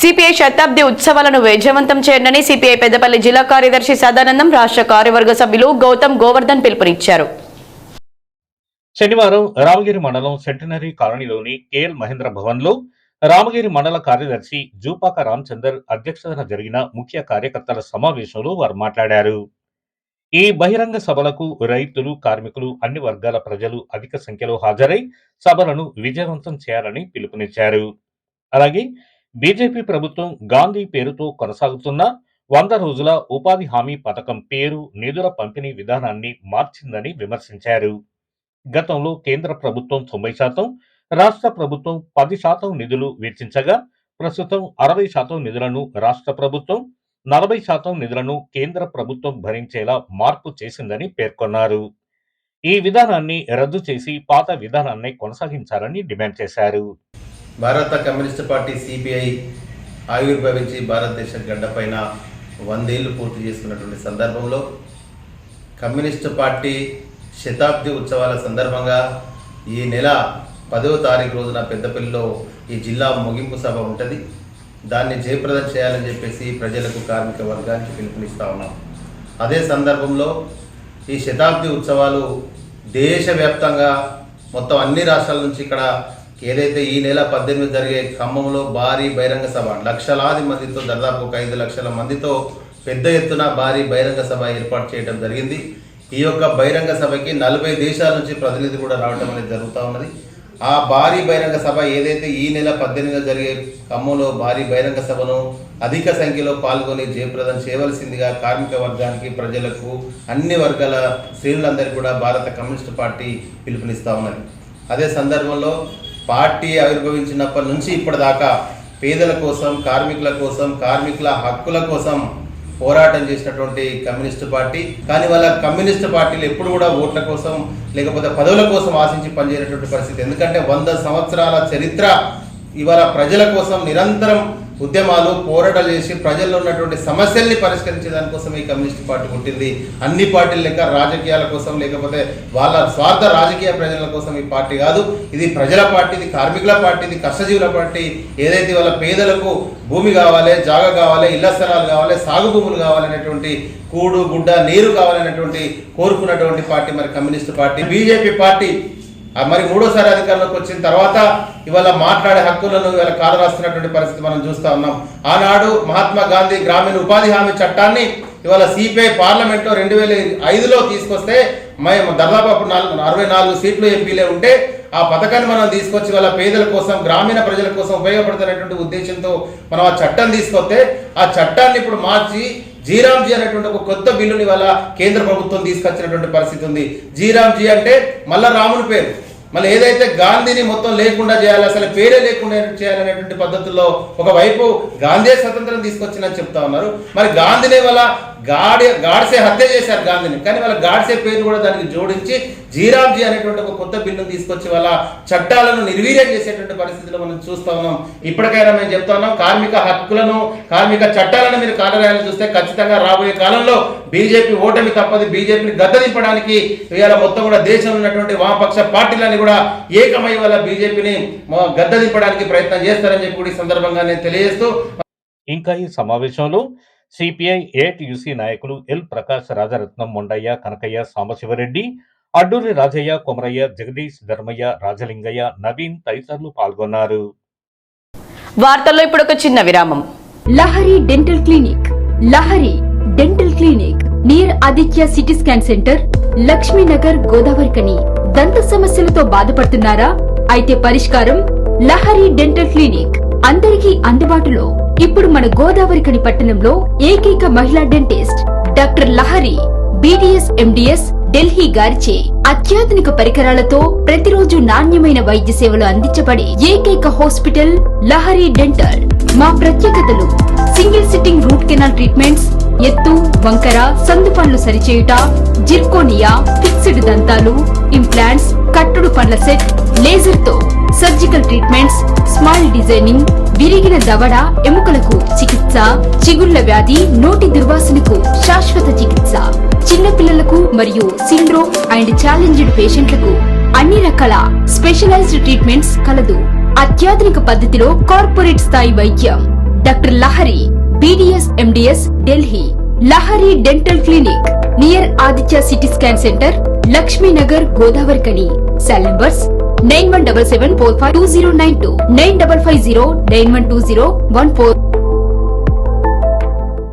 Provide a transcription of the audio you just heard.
CPI శతాబ్ది ఉత్సవాలను విజయవంతం చేయండి సిపిఐ పెద్దపల్లి జిల్లా కార్యదర్శి సదానందం రాష్ట్ర కార్యవర్గ సభ్యులు గౌతమ్ గోవర్ధన్ పిలుపునిచ్చారు. శనివారం రామగిరి మండలం సెంటనరీ కాలనీలోని కేఎల్ మహేంద్ర భవన్లో రామగిరి మండల కార్యదర్శి జూపాక రామచందర్ అధ్యక్షతన జరిగిన ముఖ్య కార్యకర్తల సమావేశంలో వారు మాట్లాడారు. ఈ బహిరంగ సభలకు రైతులు కార్మికులు అన్ని వర్గాల ప్రజలు అధిక సంఖ్యలో హాజరై సభలను విజయవంతం చేయాలని పిలుపునిచ్చారు. అలాగే బీజేపీ ప్రభుత్వం గాంధీ పేరుతో కొనసాగుతున్న వంద రోజుల ఉపాధి హామీ పథకం పేరు నిధుల పంపిణీ విధానాన్ని మార్చిందని విమర్శించారు. గతంలో కేంద్ర ప్రభుత్వం తొంభై శాతం రాష్ట్ర ప్రభుత్వం పది శాతం నిధులు వెచ్చించగా ప్రస్తుతం అరవై శాతం నిధులను రాష్ట్ర ప్రభుత్వం నలభై శాతం నిధులను కేంద్ర ప్రభుత్వం భరించేలా మార్పు చేసిందని పేర్కొన్నారు. ఈ విధానాన్ని రద్దు చేసి పాత విధానాన్ని కొనసాగించాలని డిమాండ్ చేశారు. భారత కమ్యూనిస్ట్ పార్టీ సిపిఐ ఆవిర్భవించి భారతదేశ గడ్డపైన వందేళ్ళు పూర్తి చేసుకున్నటువంటి సందర్భంలో కమ్యూనిస్ట్ పార్టీ శతాబ్ది ఉత్సవాల సందర్భంగా ఈ నెల పదవ తారీఖు రోజున పెద్దపల్లిలో ఈ జిల్లా ముగింపు సభ ఉంటుంది. దాన్ని జయప్రదం చేయాలని చెప్పేసి ప్రజలకు కార్మిక వర్గానికి పిలుపునిస్తా ఉన్నాం. అదే సందర్భంలో ఈ శతాబ్ది ఉత్సవాలు దేశవ్యాప్తంగా మొత్తం అన్ని రాష్ట్రాల నుంచి ఇక్కడ ఏదైతే ఈ నెల పద్దెనిమిది జరిగే ఖమ్మంలో భారీ బహిరంగ సభ లక్షలాది మందితో దాదాపు ఒక ఐదు లక్షల మందితో పెద్ద ఎత్తున భారీ బహిరంగ సభ ఏర్పాటు చేయడం జరిగింది. ఈ యొక్క బహిరంగ సభకి నలభై దేశాల నుంచి ప్రతినిధి కూడా రావడం అనేది జరుగుతూ ఉన్నది. ఆ భారీ బహిరంగ సభ ఏదైతే ఈ నెల పద్దెనిమిదిన జరిగే ఖమ్మంలో భారీ బహిరంగ సభను అధిక సంఖ్యలో పాల్గొని జయప్రదం చేయవలసిందిగా కార్మిక వర్గానికి ప్రజలకు అన్ని వర్గాల శ్రేణులందరికీ కూడా భారత కమ్యూనిస్ట్ పార్టీ పిలుపునిస్తూ ఉన్నది. అదే సందర్భంలో పార్టీ ఆవిర్భవించినప్పటి నుంచి ఇప్పటిదాకా పేదల కోసం కార్మికుల కోసం కార్మికుల హక్కుల కోసం పోరాటం చేసినటువంటి కమ్యూనిస్ట్ పార్టీ. కానీ వాళ్ళ కమ్యూనిస్ట్ పార్టీలు ఎప్పుడు కూడా ఓట్ల కోసం లేకపోతే పదవుల కోసం ఆశించి పనిచేయనటువంటి పరిస్థితి. ఎందుకంటే వంద సంవత్సరాల చరిత్ర ఇవాళ ప్రజల కోసం నిరంతరం ఉద్యమాలు పోరాటాలు చేసి ప్రజల్లో ఉన్నటువంటి సమస్యల్ని పరిష్కరించే దానికోసం ఈ కమ్యూనిస్ట్ పార్టీ పుట్టింది. అన్ని పార్టీలు లెక్క రాజకీయాల కోసం లేకపోతే వాళ్ళ స్వార్థ రాజకీయ ప్రజల కోసం ఈ పార్టీ కాదు. ఇది ప్రజల పార్టీ ఇది కార్మికుల పార్టీ ఇది కష్టజీవుల పార్టీ. ఏదైతే వాళ్ళ పేదలకు భూమి కావాలి జాగ కావాలి ఇళ్ళ స్థలాలు కావాలి సాగు భూములు కావాలనేటువంటి కూడు గుడ్డ నీరు కావాలనేటువంటి కోరుకున్నటువంటి పార్టీ మరి కమ్యూనిస్ట్ పార్టీ. బీజేపీ పార్టీ మరి మూడోసారి అధికారంలోకి వచ్చిన తర్వాత ఇవాళ మాట్లాడే హక్కులను ఇవాళ కాలరాస్తున్నటువంటి పరిస్థితి మనం చూస్తూ ఉన్నాం. ఆనాడు మహాత్మా గాంధీ గ్రామీణ ఉపాధి హామీ చట్టాన్ని ఇవాళ సిపిఐ పార్లమెంట్లో రెండు వేల ఐదులో తీసుకొస్తే మేము దాదాపు అప్పుడు నాలుగు అరవై నాలుగు సీట్లు ఎంపీలే ఉంటే ఆ పథకాన్ని మనం తీసుకొచ్చి వాళ్ళ పేదల కోసం గ్రామీణ ప్రజల కోసం ఉపయోగపడుతున్నటువంటి ఉద్దేశంతో మనం ఆ చట్టం తీసుకొస్తే ఆ చట్టాన్ని ఇప్పుడు మార్చి జీరామ్జీ అనేటువంటి ఒక కొత్త బిల్లుని వల్ల కేంద్ర ప్రభుత్వం తీసుకొచ్చినటువంటి పరిస్థితి ఉంది. జీరామ్జీ అంటే మళ్ళా రాముని పేరు. మళ్ళీ ఏదైతే గాంధీని మొత్తం లేకుండా చేయాలి అసలు పేరే లేకుండా చేయాలనేటువంటి పద్ధతుల్లో ఒకవైపు గాంధీ స్వతంత్రం తీసుకొచ్చిందని చెప్తా ఉన్నారు. మరి గాంధీని వల్ల గాడి గాడ్సే హత్య చేశారు గాంధీని. కానీ వాళ్ళ గాడ్సే పేరు కూడా దానికి జోడించి జీరామ్జీ అనేటువంటి ఒక కొత్త బిల్లును తీసుకొచ్చి వాళ్ళ చట్టాలను నిర్వీర్యం చేసేటువంటి పరిస్థితిలో మనం చూస్తా ఉన్నాం. ఇప్పటికైనా మేము చెప్తా ఉన్నాం కార్మిక హక్కులను కార్మిక చట్టాలను మీరు కార్యాలయాలు చూస్తే ఖచ్చితంగా రాబోయే కాలంలో బీజేపీ ఓటమి తప్పది బీజేపీని గద్దదింపడానికి ఇవాళ మొత్తం కూడా దేశంలో ఉన్నటువంటి వామపక్ష పార్టీలన్నీ కూడా ఏకమై వల్ల బీజేపీని గద్దదింపడానికి ప్రయత్నం చేస్తారని చెప్పి కూడా ఈ సందర్భంగా నేను తెలియజేస్తూ ఇంకా ఈ సమావేశంలో సిపిఐ ఏటియుసి నాయకులు ఎల్ ప్రకాష్ రాజరత్నం మొండయ్య కనకయ్య సాంబశివరెడ్డి అడ్డూరి రాజయ్య కొమరయ్య జగదీష్ ధర్మయ్య రాజలింగయ్య నవీన్ తదితరులు పాల్గొన్నారు. వార్తల్లో ఇప్పుడు ఒక చిన్న విరామం. Lahari dental clinic. Lahari dental clinic. Near Aditya city scan centre. Lakshminagar Godavarikhani దంత సమస్యలతో బాధపడుతున్నారా? అయితే పరిష్కారం లహరి డెంటల్ క్లినిక్. అందరికీ అందుబాటులో. ఇప్పుడు మన గోదావరికని పట్టణంలో ఏకైక మహిళా dentist doctor Lahari BDS MDS Delhi గారిచే అత్యాధునిక పరికరాలతో ప్రతిరోజు నాణ్యమైన వైద్య సేవలు అందించబడే ఏకైక హాస్పిటల్ లహరి డెంటల్. మా ప్రత్యేకతలు single sitting root canal treatments ఎత్తు వంకర సందు పనులు సరిచేయుట జిర్కోనియా ఫిక్స్డ్ దంతాలు ఇంప్లాంట్స్ కట్టుడు పండ్ల సెట్ లేజర్తో సర్జికల్ ట్రీట్మెంట్స్ స్మైల్ డిజైనింగ్ విరిగిన దవడ ఎముకలకు చికిత్స చిగుళ్ళ వ్యాధి నోటి దుర్వాసనకు శాశ్వత చికిత్స. చిన్నపిల్లలకు మరియు సిండ్రోమ్ అండ్ ఛాలెంజ్డ్ పేషెంట్లకు అన్ని రకాల స్పెషలైజ్డ్ ట్రీట్మెంట్స్ కలదు. అత్యాధునిక పద్ధతిలో కార్పొరేట్ స్థాయి వైద్యం. Doctor Lahari BDS MDS Delhi. Lahari dental clinic near Aditya city scan centre Lakshminagar Godavarikhani cell numbers nine one double seven four five two zero nine two. Nine double five zero nine one two zero one four.